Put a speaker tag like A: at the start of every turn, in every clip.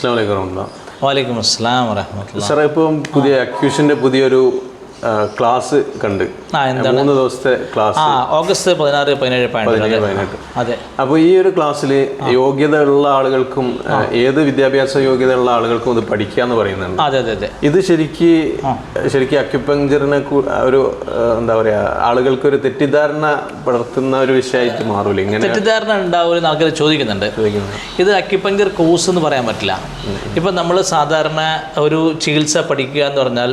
A: അസ്സാം വലൈക്കും.
B: വാലൈക്കും അസ്സലാം വറഹമത്തുള്ള
A: സാറേ ഇപ്പം പുതിയ അക്യൂഷന്റെ പുതിയൊരു ക്ലാസ് കണ്ട്. മൂന്ന് ദിവസത്തെ ക്ലാസ്.
B: ഓഗസ്റ്റ് പതിനാറ് പതിനേഴ് പതിനെട്ട് അതെ.
A: അപ്പോൾ ഈ ഒരു ക്ലാസ്സിൽ യോഗ്യത ഉള്ള ആളുകൾക്കും ഏത് വിദ്യാഭ്യാസ യോഗ്യത ഉള്ള ആളുകൾക്കും ഇത് പഠിക്കാന്ന് പറയുന്നുണ്ട്.
B: അതെ അതെ അതെ.
A: ഇത് ശരിക്ക് ശരിക്കും അക്യുപങ്ചറിനെ ഒരു എന്താ പറയാ ആളുകൾക്ക് ഒരു തെറ്റിദ്ധാരണ പടർത്തുന്ന ഒരു വിഷയമായിട്ട് മാറൂല ഇങ്ങനെ
B: തെറ്റിദ്ധാരണ ഉണ്ടാവും ആൾക്കാർ ചോദിക്കുന്നുണ്ട്. ഇത് അക്യുപഞ്ചർ കോഴ്സ് എന്ന് പറയാൻ പറ്റില്ല. ഇപ്പം നമ്മൾ സാധാരണ ഒരു ചികിത്സ പഠിക്കുക എന്ന് പറഞ്ഞാൽ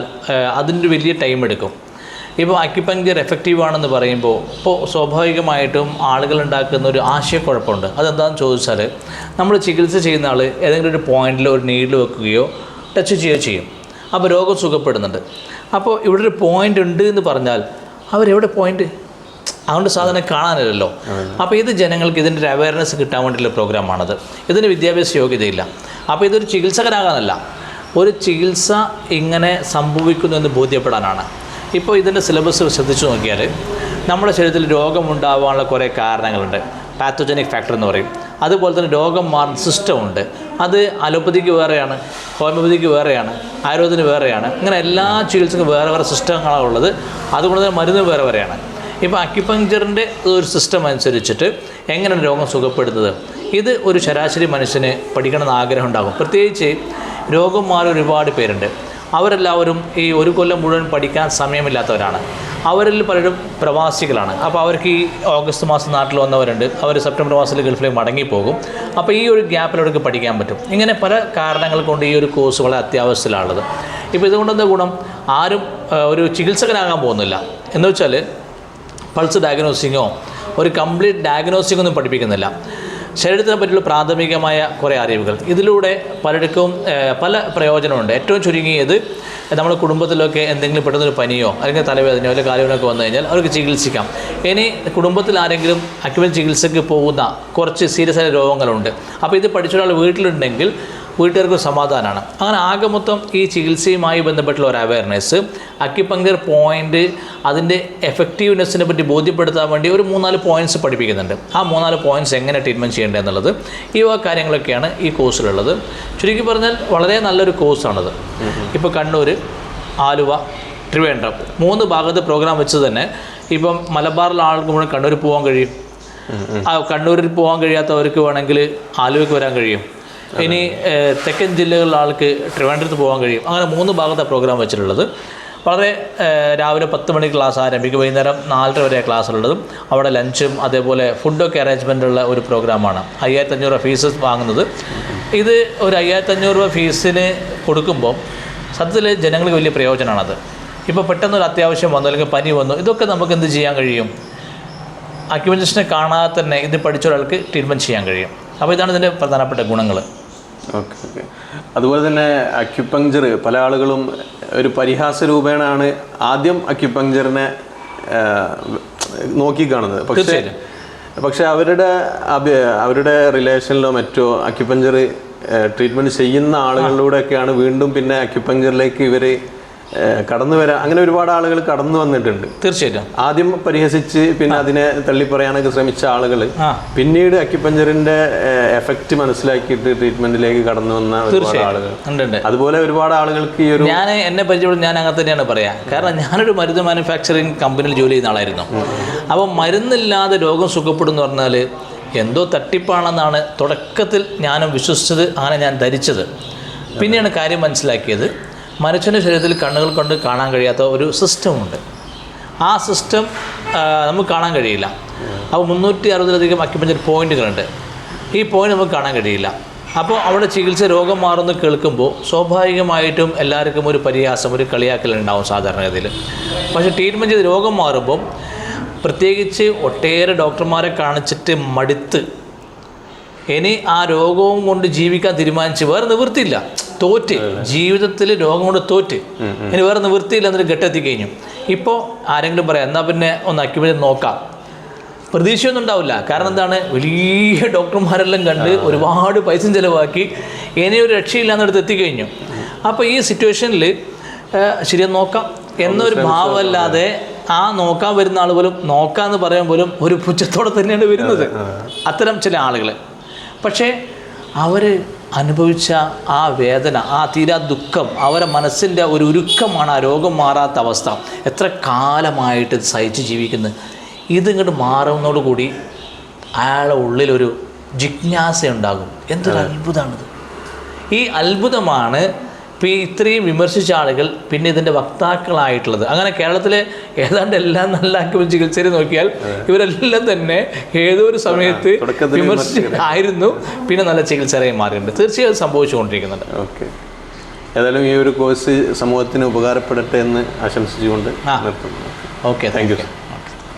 B: അതിന്റെ അതിന്റെ വലിയ ടൈം എടുക്കും ഇപ്പോൾ അക്യുപഞ്ചർ എഫക്റ്റീവ് ആണെന്ന് പറയുമ്പോൾ ഇപ്പോൾ സ്വാഭാവികമായിട്ടും ആളുകൾ ഉണ്ടാക്കുന്ന ഒരു ആശയക്കുഴപ്പമുണ്ട്. അതെന്താണെന്ന് ചോദിച്ചാൽ നമ്മൾ ചികിത്സ ചെയ്യുന്ന ആൾ ഏതെങ്കിലും ഒരു പോയിന്റിൽ ഒരു നീഡിൽ വെക്കുകയോ ടച്ച് ചെയ്യുകയോ ചെയ്യും. അപ്പോൾ രോഗം സുഖപ്പെടുന്നുണ്ട്. അപ്പോൾ ഇവിടെ ഒരു പോയിന്റ് ഉണ്ട് എന്ന് പറഞ്ഞാൽ അവരെവിടെ പോയിന്റ് അതുകൊണ്ട് സാധനം കാണാനില്ലല്ലോ. അപ്പോൾ ഇത് ജനങ്ങൾക്ക് ഇതിന്റെ ഒരു അവയർനെസ് കിട്ടാൻ വേണ്ടിയുള്ള പ്രോഗ്രാമാണത് ഇതിന് വിദ്യാഭ്യാസ യോഗ്യതയില്ല. അപ്പോൾ ഇതൊരു ചികിത്സകരാകാനല്ല ഒരു ചികിത്സ ഇങ്ങനെ സംഭവിക്കുന്നു എന്ന് ബോധ്യപ്പെടാനാണ്. ഇപ്പോൾ ഇതിന്റെ സിലബസ് ശ്രദ്ധിച്ചു നോക്കിയാൽ നമ്മുടെ ശരീരത്തിൽ രോഗമുണ്ടാവാനുള്ള കുറേ കാരണങ്ങളുണ്ട്. പാത്തോജനിക് ഫാക്ടർ എന്ന് പറയും. അതുപോലെ തന്നെ രോഗം മാറുന്ന സിസ്റ്റമുണ്ട്. അത് അലോപ്പതിക്ക് വേറെയാണ് ഹോമിയോപ്പതിക്ക് വേറെയാണ് ആയുർവേദത്തിന് വേറെയാണ്. ഇങ്ങനെ എല്ലാ ചികിത്സക്കും വേറെ വേറെ സിസ്റ്റങ്ങളാണ് ഉള്ളത്. അതുകൊണ്ട് തന്നെ മരുന്ന് വേറെ വേറെയാണ്. ഇപ്പോൾ അക്യുപഞ്ചറിന്റെ ഒരു സിസ്റ്റം അനുസരിച്ചിട്ട് എങ്ങനെയാണ് രോഗം സുഖപ്പെടുന്നത്? ഇത് ഒരു ശരാശരി മനുഷ്യന് പഠിക്കണമെന്ന് ആഗ്രഹം ഉണ്ടാകും പ്രത്യേകിച്ച് രോഗം മാറി ഒരുപാട് പേരുണ്ട്. അവരെല്ലാവരും ഈ ഒരു കൊല്ലം മുഴുവൻ പഠിക്കാൻ സമയമില്ലാത്തവരാണ്. അവരിൽ പലരും പ്രവാസികളാണ്. അപ്പോൾ അവർക്ക് ഈ ഓഗസ്റ്റ് മാസം നാട്ടിൽ വന്നവരുണ്ട്. അവർ സെപ്റ്റംബർ മാസത്തിൽ ഗൾഫിലേക്ക് മടങ്ങിപ്പോകും. അപ്പോൾ ഈ ഒരു ഗ്യാപ്പിൽ അവർക്ക് പഠിക്കാൻ പറ്റും. ഇങ്ങനെ പല കാരണങ്ങൾ കൊണ്ട് ഈ ഒരു കോഴ്സ് വളരെ അത്യാവശ്യത്തിലാണുള്ളത്. ഇപ്പോൾ ഇതുകൊണ്ടെന്താ ഗുണം? ആരും ഒരു ചികിത്സകനാകാൻ പോകുന്നില്ല. എന്ന് വെച്ചാൽ പൾസ് ഡയഗ്നോസിങ്ങോ ഒരു കംപ്ലീറ്റ് ഡയഗ്നോസിംഗ് ഒന്നും പഠിപ്പിക്കുന്നില്ല. ശരീരത്തിനെ പറ്റിയുള്ള പ്രാഥമികമായ കുറേ അറിവുകൾ. ഇതിലൂടെ പലർക്കും പല പ്രയോജനമുണ്ട്. ഏറ്റവും ചുരുങ്ങിയത് നമ്മുടെ കുടുംബത്തിലൊക്കെ എന്തെങ്കിലും പെട്ടെന്നൊരു പനിയോ അല്ലെങ്കിൽ തലവേദനയോ അല്ലെങ്കിൽ കാര്യങ്ങളൊക്കെ വന്നു കഴിഞ്ഞാൽ അവർക്ക് ചികിത്സിക്കാം. ഇനി കുടുംബത്തിൽ ആരെങ്കിലും അക്യുവൽ ചികിത്സയ്ക്ക് പോകുന്ന കുറച്ച് സീരിയസ് ആയ രോഗങ്ങളുണ്ട്. അപ്പോൾ ഇത് പഠിച്ചൊരാൾ വീട്ടിലുണ്ടെങ്കിൽ വീട്ടുകാർക്ക് സമാധാനമാണ് അങ്ങനെ ആകെ മൊത്തം ഈ ചികിത്സയുമായി ബന്ധപ്പെട്ടുള്ള ഒരു അവയർനെസ് അക്യുപങ്കർ പോയിന്റ് അതിന്റെ എഫക്റ്റീവ്നെസ്സിനെ പറ്റി ബോധ്യപ്പെടുത്താൻ വേണ്ടി ഒരു മൂന്നാൽ പോയിന്റ്സ് പഠിപ്പിക്കുന്നുണ്ട്. ആ മൂന്നാൽ പോയിന്റ്സ് എങ്ങനെ ട്രീറ്റ്മെന്റ് ചെയ്യേണ്ടത് എന്നുള്ളത് ഈ വക കാര്യങ്ങളൊക്കെയാണ് ഈ കോഴ്സിലുള്ളത് ചുരുക്കി പറഞ്ഞാൽ വളരെ നല്ലൊരു കോഴ്സാണത് ഇപ്പോൾ കണ്ണൂർ ആലുവ ട്രിവേണ്ടം മൂന്ന് ഭാഗത്ത് പ്രോഗ്രാം വെച്ച് തന്നെ ഇപ്പം മലബാറിലെ ആൾക്ക് മുഴുവൻ കണ്ണൂർ പോകാൻ കഴിയും. ആ കണ്ണൂരിൽ പോകാൻ കഴിയാത്തവർക്ക് വേണമെങ്കിൽ ആലുവയ്ക്ക് വരാൻ കഴിയും. ഇനി തെക്കൻ ജില്ലകളിലെ ആൾക്ക് ട്രിവാൻഡ്രത്ത് പോകാൻ കഴിയും. അങ്ങനെ മൂന്ന് ഭാഗത്തെ പ്രോഗ്രാം വെച്ചിട്ടുള്ളത്. വളരെ രാവിലെ പത്ത് മണിക്ക് ക്ലാസ് ആരംഭിക്കും. വൈകുന്നേരം നാലര വരെ ക്ലാസ് ഉള്ളതും അവിടെ ലഞ്ചും അതേപോലെ ഫുഡൊക്കെ അറേഞ്ച്മെന്റ് ഉള്ള ഒരു പ്രോഗ്രാമാണ് അയ്യായിരത്തി അഞ്ഞൂറ് രൂപ ഫീസ് വാങ്ങുന്നത്. ഇത് ഒരു അയ്യായിരത്തി അഞ്ഞൂറ് രൂപ ഫീസിന് കൊടുക്കുമ്പോൾ സത്യത്തിൽ ജനങ്ങൾക്ക് വലിയ പ്രയോജനമാണത്. ഇപ്പോൾ പെട്ടെന്നൊരു അത്യാവശ്യം വന്നു അല്ലെങ്കിൽ പനി വന്നു ഇതൊക്കെ നമുക്ക് എന്ത് ചെയ്യാൻ കഴിയും? അക്യുമെന്റേഷനെ കാണാതെ തന്നെ ഇത് പഠിച്ച ഒരാൾക്ക് ട്രീറ്റ്മെന്റ് ചെയ്യാൻ കഴിയും. അപ്പോൾ ഇതാണ് ഇതിന്റെ പ്രധാനപ്പെട്ട ഗുണങ്ങൾ
A: ഓക്കെ ഓക്കെ. അതുപോലെ തന്നെ അക്യുപങ്ചർ പല ആളുകളും ഒരു പരിഹാസ രൂപേണാണ് ആദ്യം അക്യുപങ്ചറിനെ നോക്കിക്കാണുന്നത്. പക്ഷേ പക്ഷെ അവരുടെ അവരുടെ റിലേഷനിലോ മറ്റോ അക്യുപഞ്ചർ ട്രീറ്റ്മെന്റ് ചെയ്യുന്ന ആളുകളിലൂടെയൊക്കെയാണ് വീണ്ടും പിന്നെ അക്യുപഞ്ചറിലേക്ക് ഇവർ കടന്നു വരാൻ അങ്ങനെ ഒരുപാട് ആളുകൾ കടന്നു വന്നിട്ടുണ്ട്.
B: തീർച്ചയായിട്ടും.
A: ആദ്യം പരിഹസിച്ച് പിന്നെ അതിനെ തള്ളിപ്പറയാനൊക്കെ ശ്രമിച്ച ആളുകൾ പിന്നീട് അക്യുപഞ്ചറിന്റെ എഫക്റ്റ് മനസ്സിലാക്കിയിട്ട് ട്രീറ്റ്മെന്റിലേക്ക് കടന്നു വന്ന ഒരുപാട് ആളുകൾ അതുപോലെ ഒരുപാട് ആളുകൾക്ക് ഈ ഒരു
B: ഞാൻ എന്നെ പരിചയപ്പെടും ഞാൻ അങ്ങനെ തന്നെയാണ് പറയാ. കാരണം ഞാനൊരു മരുന്ന് മാനുഫാക്ചറിങ് കമ്പനിയിൽ ജോലി ചെയ്യുന്ന ആളായിരുന്നു. അപ്പോൾ മരുന്നില്ലാതെ രോഗം സുഖപ്പെടുന്നു പറഞ്ഞാൽ എന്തോ തട്ടിപ്പാണെന്നാണ് തുടക്കത്തിൽ ഞാനും വിശ്വസിച്ചത് അങ്ങനെ ഞാൻ ധരിച്ചത്. പിന്നെയാണ് കാര്യം മനസ്സിലാക്കിയത്. മനുഷ്യന്റെ ശരീരത്തിൽ കണ്ണുകൾ കൊണ്ട് കാണാൻ കഴിയാത്ത ഒരു സിസ്റ്റമുണ്ട്. ആ സിസ്റ്റം നമുക്ക് കാണാൻ കഴിയില്ല. അപ്പോൾ മുന്നൂറ്റി അറുപതിലധികം അക്യുപഞ്ചർ പോയിന്റുകളുണ്ട്. ഈ പോയിന്റ് നമുക്ക് കാണാൻ കഴിയില്ല. അപ്പോൾ അവിടെ ചികിത്സ രോഗം മാറുന്നു കേൾക്കുമ്പോൾ സ്വാഭാവികമായിട്ടും എല്ലാവർക്കും ഒരു പരിഹാസം ഒരു കളിയാക്കൽ ഉണ്ടാവും സാധാരണഗതിയിൽ. പക്ഷേ ട്രീറ്റ്മെന്റ് ചെയ്ത് രോഗം മാറുമ്പോൾ പ്രത്യേകിച്ച് ഒട്ടേറെ ഡോക്ടർമാരെ കാണിച്ചിട്ട് മടുത്ത് ഇനി ആ രോഗവും കൊണ്ട് ജീവിക്കാൻ തീരുമാനിച്ച് വേറെ നിവൃത്തിയില്ല. തോറ്റ്. ജീവിതത്തിൽ രോഗം കൊണ്ട് തോറ്റ്. ഇനി വേറെ നിവൃത്തിയില്ല എന്നൊരു ഘട്ടത്തി കഴിഞ്ഞു ഇപ്പോൾ ആരെങ്കിലും പറയാം എന്നാൽ പിന്നെ ഒന്ന് അക്യുപഞ്ചർ നോക്കാം. പ്രതീക്ഷയൊന്നും ഉണ്ടാവില്ല. കാരണം എന്താണ്? വലിയ ഡോക്ടർമാരെല്ലാം കണ്ട് ഒരുപാട് പൈസ ചിലവാക്കി ഇനി ഒരു രക്ഷയില്ല എന്നിടത്ത് എത്തിക്കഴിഞ്ഞു. അപ്പോൾ ഈ സിറ്റുവേഷനിൽ ശരിയാ നോക്കാം. എന്നൊരു ഭാവമല്ലാതെ ആ നോക്കാൻ വരുന്ന ആൾ പോലും നോക്കാന്ന് പറയാൻ പോലും ഒരു പുച്ഛത്തോടെ തന്നെയാണ് വരുന്നത്. അത്തരം ചില ആളുകൾ പക്ഷേ അവർ അനുഭവിച്ച ആ വേദന ആ തീരാ ദുഃഖം അവരെ മനസ്സിന്റെ ഒരു ഉരുക്കമാണ് ആ രോഗം മാറാത്ത അവസ്ഥ. എത്ര കാലമായിട്ട് സഹിച്ച് ജീവിക്കുന്നത് ഇതിങ്ങോട്ട് മാറുന്നതോടുകൂടി അയാളുടെ ഉള്ളിലൊരു ജിജ്ഞാസ ഉണ്ടാകും എന്തൊരു അത്ഭുതമാണിത് ഈ അത്ഭുതമാണ് ഇപ്പോൾ ഇത്രയും വിമർശിച്ച ആളുകൾ പിന്നെ ഇതിന്റെ വക്താക്കളായിട്ടുള്ളത്. അങ്ങനെ കേരളത്തിലെ ഏതാണ്ട് എല്ലാം നല്ല ചികിത്സയിൽ നോക്കിയാൽ ഇവരെല്ലാം തന്നെ ഏതോ ഒരു സമയത്ത് വിമർശിച്ചായിരുന്നു പിന്നെ നല്ല ചികിത്സയായി മാറിയിട്ടുണ്ട്. തീർച്ചയായും സംഭവിച്ചുകൊണ്ടിരിക്കുന്നുണ്ട്.
A: ഓക്കെ. ഏതായാലും ഈ ഒരു കോഴ്സ് സമൂഹത്തിന് ഉപകാരപ്പെടട്ടെ എന്ന് ആശംസിച്ചുകൊണ്ട്
B: ഓക്കെ താങ്ക് യു